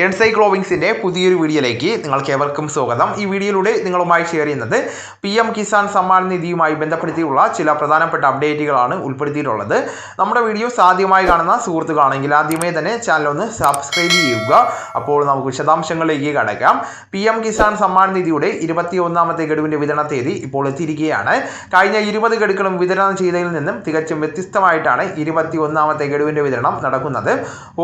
ഏൺസൈ ക്ലോവിങ്സിന്റെ പുതിയൊരു വീഡിയോയിലേക്ക് നിങ്ങൾക്ക് ഏവർക്കും സ്വാഗതം. ഈ വീഡിയോയിലൂടെ നിങ്ങളുമായി ഷെയർ ചെയ്യുന്നത് പി എം കിസാൻ സമ്മാൻ നിധിയുമായി ബന്ധപ്പെടുത്തിയുള്ള ചില പ്രധാനപ്പെട്ട അപ്ഡേറ്റുകളാണ് ഉൾപ്പെടുത്തിയിട്ടുള്ളത്. നമ്മുടെ വീഡിയോ ആദ്യമായി കാണുന്ന സുഹൃത്തുക്കളാണെങ്കിൽ ആദ്യമേ തന്നെ ചാനൽ ഒന്ന് സബ്സ്ക്രൈബ് ചെയ്യുക. അപ്പോൾ നമുക്ക് വിശദാംശങ്ങളിലേക്ക് കടക്കാം. പി എം കിസാൻ സമ്മാൻ നിധിയുടെ ഇരുപത്തി ഒന്നാമത്തെ ഗഡുവിന്റെ വിതരണ തീയതി ഇപ്പോൾ എത്തിയിരിക്കുകയാണ്. കഴിഞ്ഞ ഇരുപത് ഗഡുക്കളും വിതരണം ചെയ്തതിൽ നിന്നും തികച്ചും വ്യത്യസ്തമായിട്ടാണ് ഇരുപത്തി ഒന്നാമത്തെ ഗഡുവിന്റെ വിതരണം നടക്കുന്നത്.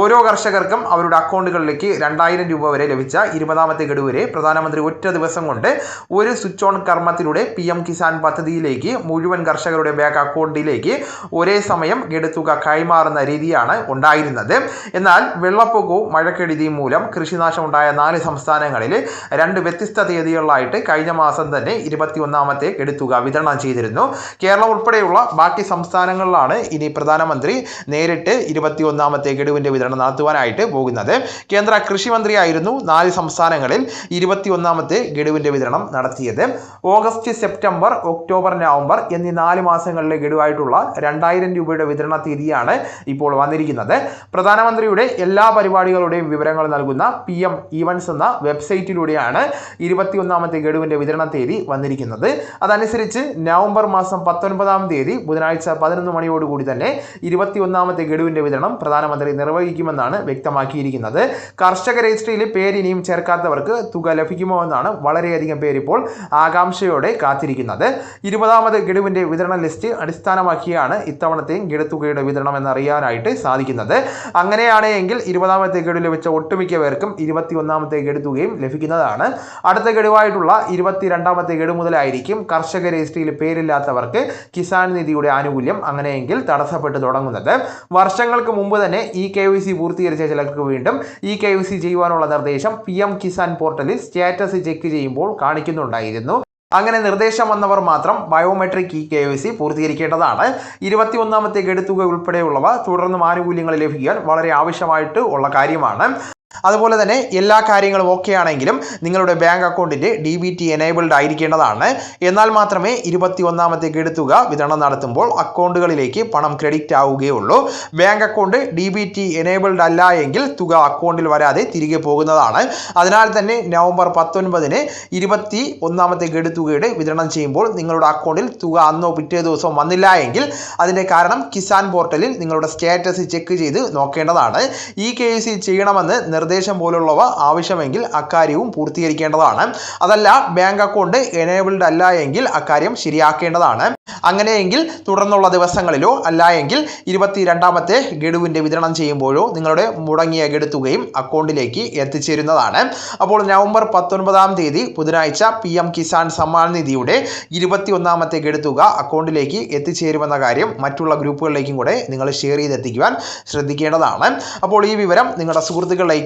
ഓരോ കർഷകർക്കും അവരുടെ അക്കൗണ്ടുകളിലേക്ക് രണ്ടായിരം രൂപ വരെ ലഭിച്ച ഇരുപതാമത്തെ ഗഡു വരെ പ്രധാനമന്ത്രി ഒറ്റ ദിവസം കൊണ്ട് ഒരു സ്വിച്ച് ഓൺ കർമ്മത്തിലൂടെ പി എം കിസാൻ പദ്ധതിയിലേക്ക് മുഴുവൻ കർഷകരുടെ ബാങ്ക് അക്കൗണ്ടിലേക്ക് ഒരേ സമയം ഗഡുത്തുക കൈമാറുന്ന രീതിയാണ് ഉണ്ടായിരുന്നത്. എന്നാൽ വെള്ളപ്പൊക്കവും മഴക്കെടുതിയും മൂലം കൃഷിനാശം ഉണ്ടായ നാല് സംസ്ഥാനങ്ങളിൽ രണ്ട് വ്യത്യസ്ത തീയതികളിലായിട്ട് കഴിഞ്ഞ മാസം തന്നെ ഇരുപത്തിയൊന്നാമത്തെ ഗഡുത്തുക വിതരണം ചെയ്തിരുന്നു. കേരളം ഉൾപ്പെടെയുള്ള ബാക്കി സംസ്ഥാനങ്ങളിലാണ് ഇനി പ്രധാനമന്ത്രി നേരിട്ട് ഇരുപത്തിയൊന്നാമത്തെ ഗഡുവിന്റെ വിതരണം നടത്തുവാനായിട്ട് പോകുന്നത്. കേന്ദ്ര കൃഷി മന്ത്രിയായിരുന്നു നാല് സംസ്ഥാനങ്ങളിൽ ഇരുപത്തിയൊന്നാമത്തെ ഗഡുവിന്റെ വിതരണം നടത്തിയത്. ഓഗസ്റ്റ് സെപ്റ്റംബർ ഒക്ടോബർ നവംബർ എന്നീ നാല് മാസങ്ങളിലെ ഗഡുവായിട്ടുള്ള രണ്ടായിരം രൂപയുടെ വിതരണ തീയതിയാണ് ഇപ്പോൾ വന്നിരിക്കുന്നത്. പ്രധാനമന്ത്രിയുടെ എല്ലാ പരിപാടികളുടെയും വിവരങ്ങൾ നൽകുന്ന പി എം ഈവൻസ് എന്ന വെബ്സൈറ്റിലൂടെയാണ് ഇരുപത്തിയൊന്നാമത്തെ ഗഡുവിന്റെ വിതരണ തീയതി വന്നിരിക്കുന്നത്. അതനുസരിച്ച് നവംബർ മാസം പത്തൊൻപതാം തീയതി ബുധനാഴ്ച പതിനൊന്ന് മണിയോടുകൂടി തന്നെ ഇരുപത്തിയൊന്നാമത്തെ ഗഡുവിന്റെ വിതരണം പ്രധാനമന്ത്രി നിർവഹിക്കുമെന്നാണ് വ്യക്തമാക്കിയിരിക്കുന്നത്. കർഷക രജിസ്ട്രിയിൽ പേര് ഇനിയും ചേർക്കാത്തവർക്ക് തുക ലഭിക്കുമോ എന്നാണ് വളരെയധികം പേരിപ്പോൾ ആകാംക്ഷയോടെ കാത്തിരിക്കുന്നത്. ഇരുപതാമത് ഗഡുവിന്റെ വിതരണ ലിസ്റ്റ് അടിസ്ഥാനമാക്കിയാണ് ഇത്തവണത്തെയും ഗഡുത്തുകയുടെ വിതരണം എന്നറിയാനായിട്ട് സാധിക്കുന്നത്. അങ്ങനെയാണ് എങ്കിൽ ഇരുപതാമത്തെ ഗഡു ലഭിച്ച ഒട്ടുമിക്ക പേർക്കും ഇരുപത്തി ഒന്നാമത്തെ ഗഡുത്തുകയും ലഭിക്കുന്നതാണ്. അടുത്ത ഗഡുവായിട്ടുള്ള ഇരുപത്തിരണ്ടാമത്തെ ഗഡു മുതലായിരിക്കും കർഷക രജിസ്ട്രിയിൽ പേരില്ലാത്തവർക്ക് കിസാൻ നിധിയുടെ ആനുകൂല്യം അങ്ങനെയെങ്കിൽ തടസ്സപ്പെട്ട് തുടങ്ങുന്നത്. വർഷങ്ങൾക്ക് മുമ്പ് തന്നെ ഇ കെ വൈ സി പൂർത്തീകരിച്ച ചിലർക്ക് വീണ്ടും ഇ കെ വൈ സി ചെയ്യുവാനുള്ള നിർദ്ദേശം പി എം കിസാൻ പോർട്ടലിൽ സ്റ്റാറ്റസ് ചെക്ക് ചെയ്യുമ്പോൾ കാണിക്കുന്നുണ്ടായിരുന്നു. അങ്ങനെ നിർദ്ദേശം വന്നവർ മാത്രം biometric E K Y C പൂർത്തീകരിക്കേണ്ടതാണ്. ഇരുപത്തിയൊന്നാമത്തെ ഗഡുത്തുക ഉൾപ്പെടെയുള്ളവ തുടർന്നും ആനുകൂല്യങ്ങൾ ലഭിക്കാൻ വളരെ ആവശ്യമായിട്ട് ഉള്ള കാര്യമാണ്. അതുപോലെ തന്നെ എല്ലാ കാര്യങ്ങളും ഓക്കെ ആണെങ്കിലും നിങ്ങളുടെ ബാങ്ക് അക്കൗണ്ടിന്റെ ഡി ബി ടി എനേബിൾഡ് ആയിരിക്കേണ്ടതാണ്. എന്നാൽ മാത്രമേ ഇരുപത്തി ഒന്നാമത്തെ കെടുത്തുക വിതരണം നടത്തുമ്പോൾ അക്കൗണ്ടുകളിലേക്ക് പണം ക്രെഡിറ്റ് ആവുകയുള്ളൂ. Bank account D B T enabled അല്ല എങ്കിൽ തുക അക്കൗണ്ടിൽ വരാതെ തിരികെ പോകുന്നതാണ്. അതിനാൽ തന്നെ നവംബർ പത്തൊൻപതിന് ഇരുപത്തി ഒന്നാമത്തെ ഗഡുത്തുകയുടെ വിതരണം ചെയ്യുമ്പോൾ നിങ്ങളുടെ അക്കൗണ്ടിൽ തുക അന്നോ പിറ്റേ ദിവസവും വന്നില്ല എങ്കിൽ അതിന്റെ കാരണം കിസാൻ പോർട്ടലിൽ നിങ്ങളുടെ സ്റ്റാറ്റസ് ചെക്ക് ചെയ്ത് നോക്കേണ്ടതാണ്. ഈ കെ ചെയ്യണമെന്ന് നിർദ്ദേശം പോലുള്ളവ ആവശ്യമെങ്കിൽ അക്കാര്യവും പൂർത്തീകരിക്കേണ്ടതാണ്. അതല്ല ബാങ്ക് അക്കൗണ്ട് എനേബിൾഡ് അല്ല എങ്കിൽ അക്കാര്യം ശരിയാക്കേണ്ടതാണ്. അങ്ങനെയെങ്കിൽ തുടർന്നുള്ള ദിവസങ്ങളിലോ അല്ല എങ്കിൽ ഇരുപത്തി രണ്ടാമത്തെ ഗഡുവിന്റെ വിതരണം ചെയ്യുമ്പോഴോ നിങ്ങളുടെ മുടങ്ങിയ ഗഡുത്തുകയും അക്കൗണ്ടിലേക്ക് എത്തിച്ചേരുന്നതാണ്. അപ്പോൾ നവംബർ പത്തൊൻപതാം തീയതി ബുധനാഴ്ച പി എം കിസാൻ സമ്മാൻ നിധിയുടെ ഇരുപത്തിയൊന്നാമത്തെ ഗഡുത്തുക അക്കൗണ്ടിലേക്ക് എത്തിച്ചേരുമെന്ന കാര്യം മറ്റുള്ള ഗ്രൂപ്പുകളിലേക്കും കൂടെ നിങ്ങൾ ഷെയർ ചെയ്തെത്തിക്കുവാൻ ശ്രദ്ധിക്കേണ്ടതാണ്. അപ്പോൾ ഈ വിവരം നിങ്ങളുടെ സുഹൃത്തുക്കളിലേക്കും